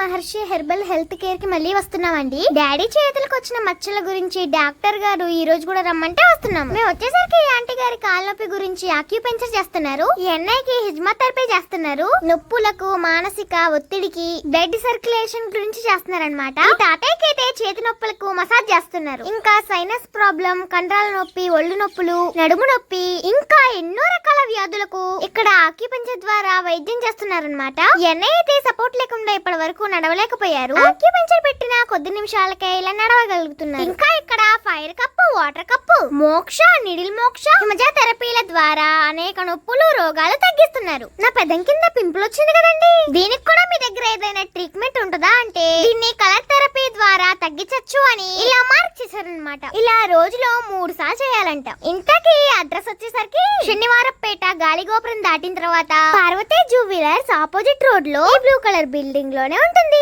మహర్షి herbal health కేర్కి మళ్ళీ వస్తున్నామండి. Daddy చేతులకు వచ్చిన మచ్చల గురించి డాక్టర్ గారు ఈ రోజు కూడా రమ్మంటే వస్తున్నాం మేము వచ్చేసరికి ఈ ఆంటీ గారి కాళ్ళ నొప్పి గురించి అక్యూపెంచర్ చేస్తున్నారు. ఈ అన్నయ్యకి హిజ్మతెరపీ చేస్తున్నారు. నొప్పులకు మానసిక ఒత్తిడికి బ్లడ్ సర్క్యులేషన్ గురించి చేస్తున్నారన్నమాట. ఈ తాతయ్యకి అయితే చేతి నొప్పులకు మసాజ్ చేస్తున్నారు. ఇంకా సైనస్ ప్రాబ్లం కండరాల నొప్పి ఒళ్ళు నొప్పులు నడుము నొప్పి ఇంకా ఎన్నో రకాల ఇక్కడ ఆక్యుపెన్సీ ద్వారా వైద్యం చేస్తున్నారన్నమాట. ఎన్నై అయితే సపోర్ట్ లేకుండా ఇప్పటి వరకు నడవలేకపోయారు. ఆక్యుపెన్సీ పెట్టిన కొద్ది నిమిషాలకే ఇలా నడవగలుగుతున్నారు. ఇంకా ఇక్కడ fire cup water cup moxa needle moxa Himaja థెరపీల ద్వారా అనేక నొప్పులు రోగాలు తగ్గిస్తున్నారు. నా పెదం కింద పింపుల్ వచ్చింది కదండి. దీనికి కూడా మీ దగ్గర ఏదైనా ట్రీట్మెంట్ ఉంటుందా అంటే దీన్ని కలర్ థెరపీ ద్వారా తగ్గించచ్చు అని ఇలా మార్క్ చేశారనమాట ఇలా రోజులో మూడు సార్లు చేయాలంట. ఇంతకీ అడ్రస్ వచ్చేసరికి శనివారపేట గాలిగోపురం దాటిన తర్వాత పార్వతీ జూవిలర్స్ ఆపోజిట్ రోడ్లో బ్లూ కలర్ బిల్డింగ్లోనే ఉంటుంది.